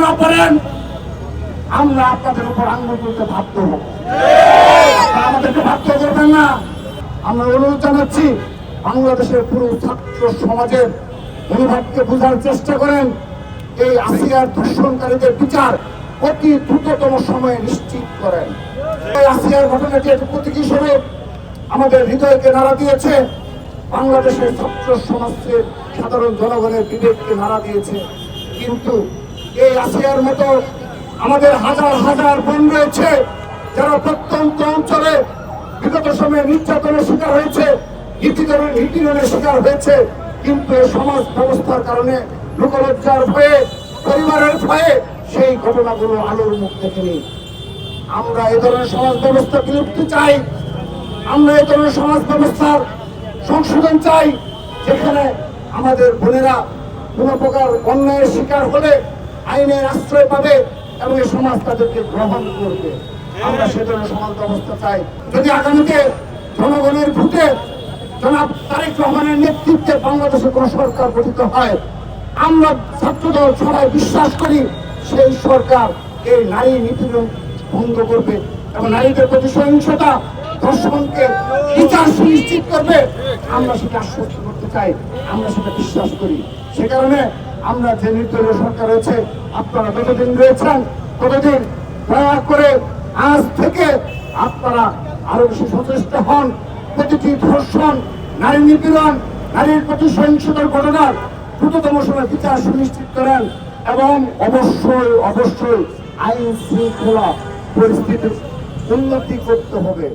না পারেন আমরা আপনাদের উপর আঙ্গুল তুলতে বাধ্য হব আমাদেরকে বাধ্য করবেন না আমরা অনুরোধ জানাচ্ছি বাংলাদেশের পুরো ছাত্র সমাজের মনোভাবকে বোঝার চেষ্টা করেন এই আসিয়ার ধর্ষণকারীদের বিচার অতি দ্রুততম সময়ে নিশ্চিত করেন এই আসিয়ার ঘটনাটি একটি প্রতীকী স্বরূপ আমাদের হৃদয়কে নাড়া দিয়েছে। বাংলাদেশের ছাত্র সমাজের সাধারণ জনগণের বিবেককে নাড়া দিয়েছে। কিন্তু এই আসিয়ার মতো আমাদের হাজার হাজার বোন রয়েছে, যারা প্রত্যন্ত অঞ্চলে বিগত সময়ে নির্যাতনের শিকার হয়েছে, নিপীড়নের শিকার হয়েছে। কিন্তু সমাজ ব্যবস্থার কারণে লোকলজ্জার ভয়ে, পরিবারের ভয়ে সেই ঘটনাগুলো আলোর মুখ দেখেনি। আমরা এ ধরনের সমাজ ব্যবস্থা বিলুপ্তি চাই। আমরা এ ধরনের সমাজ ব্যবস্থার সংশোধন চাই, যেখানে আমাদের বোনেরা কোন প্রকার অন্যায়ের শিকার হলে আইনের আশ্রয় পাবে এবং এই সমাজ তাদেরকে গ্রহণ করবে। আমরা সে ধরনের সমাজ ব্যবস্থা চাই। যদি আগামীতে জনগণের ভোটে জনাব তারেক রহমানের নেতৃত্বে বাংলাদেশে কোন সরকার গঠিত হয়, আমরা ছাত্রদল সবাই বিশ্বাস করি সেই সরকার এই নারী নিপীড়ন বন্ধ করবে এবং নারীদের প্রতি সহিংসতা ধর্ষণকে বিচার সুনিশ্চিত করবে। আমরা সেটা আশ্বস্ত করতে চাই, আমরা সেটা বিশ্বাস করি। সে কারণে আমরা যে নির্দলীয় সরকার রয়েছে, আপনারা যতদিন রয়েছেন ততদিন দয়া করে আজ থেকে আপনারা আরও বেশি সচেষ্ট হন। প্রতিটি ধর্ষণ, নারী নিপীড়ন, নারীর প্রতি সহিংসতার ঘটনার দ্রুততম সময় বিচার সুনিশ্চিত করেন এবং অবশ্যই অবশ্যই আইন শৃঙ্খলা পরিস্থিতির উন্নতি করতে হবে।